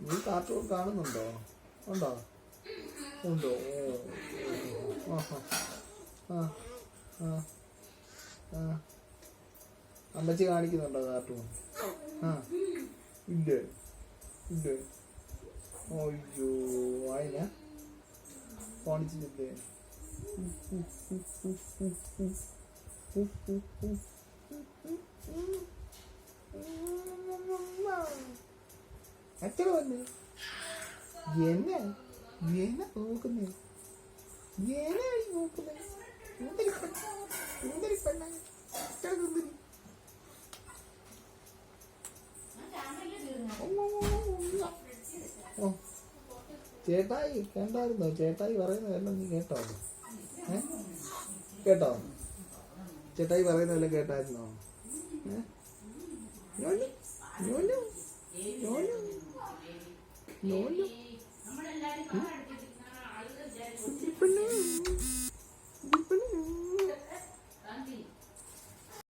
നീ കാർട്ടൂൺ കാണുന്നുണ്ടോ? ഉണ്ടോ? ഉണ്ടോ? ഓ ആ ആ ആ അമ്മച്ചി കാണിക്കുന്നുണ്ടോ കാർട്ടൂൺ? ആ. ഇല്ലേ? ഇല്ലേ? അയ്യോ വായന. കാണിച്ചില്ലേ? അച്ഛൻ വന്ന്. എന്നെ എന്നെ നോക്കുന്നേ. എന്നെ നോക്കുന്നേ. സുന്ദരി പെണ്ണ സുന്ദരി പെണ്ണ അച്ഛൻ സുന്ദരി. ഓ ചേട്ടായി കണ്ടായിരുന്നോ? ചേട്ടായി പറയുന്നതെല്ലാം നീ കേട്ടോ. കേട്ടോ? ചേട്ടായി പറയുന്നതെല്ലാം കേട്ടായിരുന്നോ? ഏ? ഉം?